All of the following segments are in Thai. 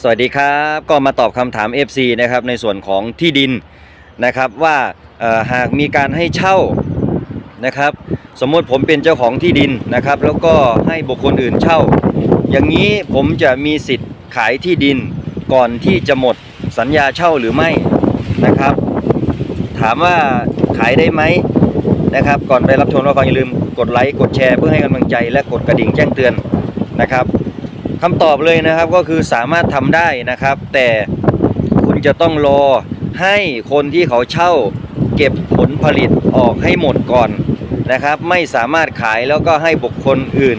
สวัสดีครับก็มาตอบคำถาม FC นะครับในส่วนของที่ดินนะครับว่าหากมีการให้เช่านะครับสมมติผมเป็นเจ้าของที่ดินนะครับ แล้วก็ให้บุคคลอื่นเช่า อย่างนี้ผมจะมีสิทธิ์ขายที่ดินก่อนที่จะหมดสัญญาเช่าหรือไม่นะครับ ถามว่าขายได้ไหมนะครับ ก่อนไปรับชมรับฟังอย่าลืมกดไลค์กดแชร์เพื่อให้กำลังใจและกดกระดิ่งแจ้งเตือนนะครับ คำตอบเลยนะครับก็คือสามารถทำได้นะครับ แต่คุณจะต้องรอให้คนที่เขาเช่า เก็บผลผลิตออกให้หมดก่อนนะครับ ไม่สามารถขายแล้วก็ให้บุคคลอื่น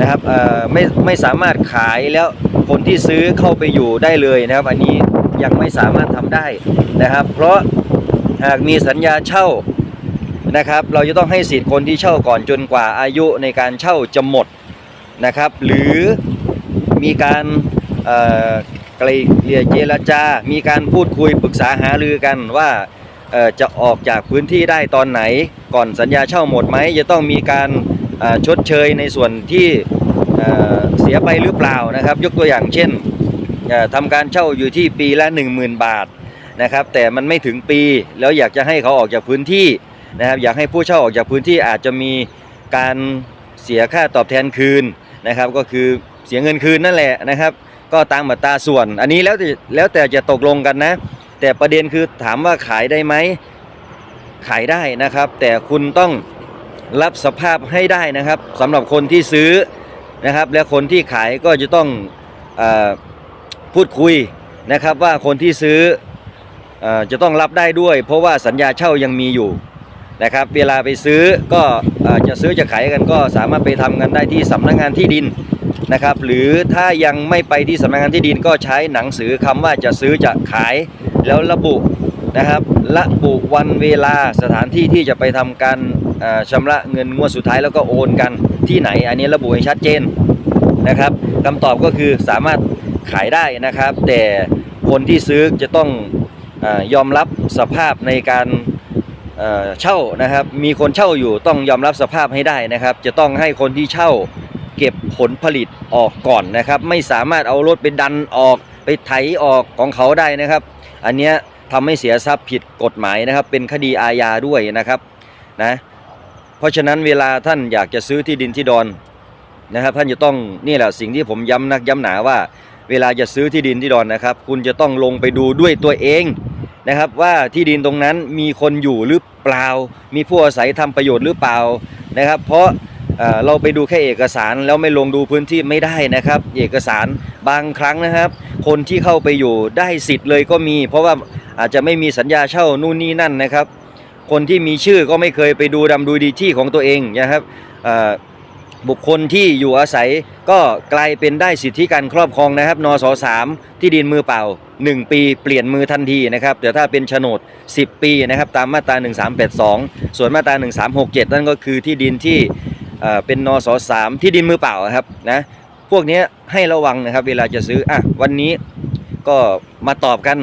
นะครับไม่ไม่สามารถขายแล้วคนที่ซื้อเข้าไปอยู่ได้เลยนะครับ อันนี้ยังไม่สามารถทำได้นะครับ เพราะหากมีสัญญาเช่านะครับ เราจะต้องให้สิทธิ์คนที่เช่าก่อนจนกว่าอายุในการเช่าจะหมดนะครับ หรือ มีการไกลเกลี่ยเจรจา มีการพูดคุยปรึกษาหารือกันว่าจะออกจากพื้นที่ได้ตอนไหน ก่อนสัญญาเช่าหมดไหมจะต้องมีการชดเชยในส่วนที่เสียไปหรือเปล่านะครับ ยกตัวอย่างเช่นเอ่อทำการเช่าอยู่ที่ปีละ 10,000 บาทนะครับ แต่มันไม่ถึงปีแล้วอยากจะให้เขาออกจากพื้นที่นะครับอยากให้ผู้เช่าออกจากพื้นที่อาจจะมีการเสียค่าตอบแทนคืนนะครับ ก็คือ เสียเงินคืนนั่นแหละนะครับ ก็ตามอัตาส่วน อันนี้แล้วแต่แล้วแต่จะตกลงกันนะ แต่ประเด็นคือถามว่าขายได้ไหมขายได้นะครับ แต่คุณต้องรับสภาพให้ได้นะครับสำหรับคนที่ซื้อนะครับ และคนที่ขายก็จะต้องอพูดคุยนะครับว่าคนที่ซื้ออจะต้องรับได้ด้วย เพราะว่าสัญญาเช่ายังมีอยู่นะครับ เวลาไปซื้อก็อจะซื้อจะขายกันก็สามารถไปทำกันได้ที่สำนักงานที่ดิน นะครับ หรือถ้ายังไม่ไปที่สำนักงานที่ดินก็ใช้หนังสือคำว่าจะซื้อจะขาย แล้วระบุนะครับระบุวันเวลาสถานที่ที่จะไปทำการเอ่อชำระเงินงวดสุดท้ายแล้วก็โอนกันที่ไหน อันนี้ระบุให้ชัดเจนนะครับคำตอบก็คือสามารถขายได้นะครับ แต่คนที่ซื้อจะต้องอยอมรับสภาพในการเช่านะครับ มีคนเช่าอยู่ต้องยอมรับสภาพให้ได้นะครับ จะต้องให้คนที่เช่า เก็บผลผลิตออกก่อนนะครับ ไม่สามารถเอารถไปดันออกไปไถออกของเขาได้นะครับ อันเนี้ยทำให้เสียทรัพย์ผิดกฎหมายนะครับ เป็นคดีอาญาด้วยนะครับนะเพราะฉะนั้นเวลาท่านอยากจะซื้อที่ดินที่ดอนนะครับ ท่านจะต้องนี่แหละสิ่งที่ผมย้ำนักย้ำหนาว่า เวลาจะซื้อที่ดินที่ดอนนะครับ คุณจะต้องลงไปดูด้วยตัวเองนะครับว่าที่ดินตรงนั้นมีคนอยู่หรือเปล่า มีผู้อาศัยทำประโยชน์หรือเปล่านะครับ เพราะ เราไปดูแค่เอกสารแล้วไม่ลงดูพื้นที่ไม่ได้นะครับ เอกสารบางครั้งนะครับ คนที่เข้าไปอยู่ได้สิทธิ์เลยก็มี เพราะว่าอาจจะไม่มีสัญญาเช่านู่นนี่นั่นนะครับ คนที่มีชื่อก็ไม่เคยไปดูดำดูดีที่ของตัวเองนะครับบุคคลที่อยู่อาศัยก็กลายเป็นได้สิทธิการครอบครองนะครับนสสามที่ดินมือเปล่า 1 ปีเปลี่ยนมือทันทีนะครับแต่ถ้าเป็นโฉนด 10 ปีนะครับตามมาตรา 1382 ส่วนมาตรา 1367 นั่นก็คือที่ดินที่ เป็นนสสามที่ดินมือเปล่าครับนะพวกนี้ให้ระวังนะครับ เวลาจะซื้ออะวันนี้ก็มาตอบกัน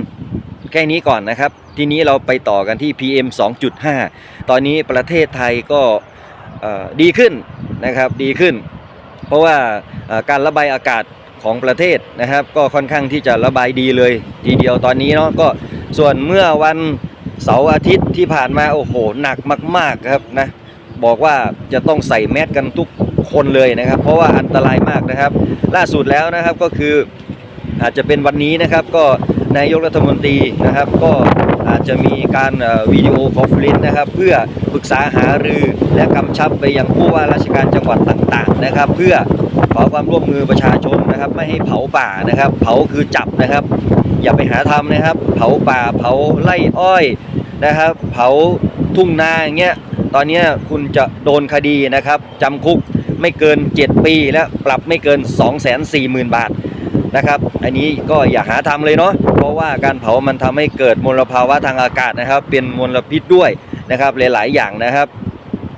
แค่นี้ก่อนนะครับ ทีนี้เราไปต่อกันที่ PM 2.5 ตอนนี้ประเทศไทยก็ดีขึ้นนะครับดีขึ้น เพราะว่าการระบายอากาศของประเทศนะครับ ก็ค่อนข้างที่จะระบายดีเลยทีเดียวตอนนี้เนาะก็ส่วนเมื่อวันเสาร์อาทิตย์ที่ผ่านมาโอ้โหหนักมาก ๆครับนะ บอกว่าจะต้องใส่แมสกันทุกคนเลยนะครับ เพราะว่าอันตรายมากนะครับ ล่าสุดแล้วนะครับก็คืออาจจะเป็นวันนี้นะครับก็นายกรัฐมนตรีนะครับ ก็อาจจะมีการวิดีโอคอนเฟอเรนซ์นะครับ เพื่อปรึกษาหารือและกำชับไปยังผู้ว่าราชการจังหวัดต่างๆนะครับ เพื่อขอความร่วมมือประชาชนนะครับ ไม่ให้เผาป่านะครับ เผาคือจับนะครับ อย่าไปหาทำนะครับ เผาป่าเผาไร่อ้อย นะครับ เผาทุ่งนาอย่างเงี้ยตอนนี้คุณจะโดนคดีนะครับจำคุกไม่เกิน 7 ปีและปรับไม่เกิน 240,000 บาทนะครับ อันนี้ก็อย่าหาทำเลยเนาะเพราะว่าการเผามันทำให้เกิดมลภาวะทางอากาศนะครับ เป็นมลพิษด้วยนะครับหลายๆอย่างนะครับ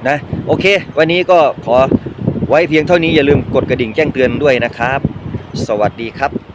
นะโอเค วันนี้ก็ขอไว้เพียงเท่านี้อย่าลืมกดกระดิ่งแจ้งเตือนด้วยนะครับ สวัสดีครับ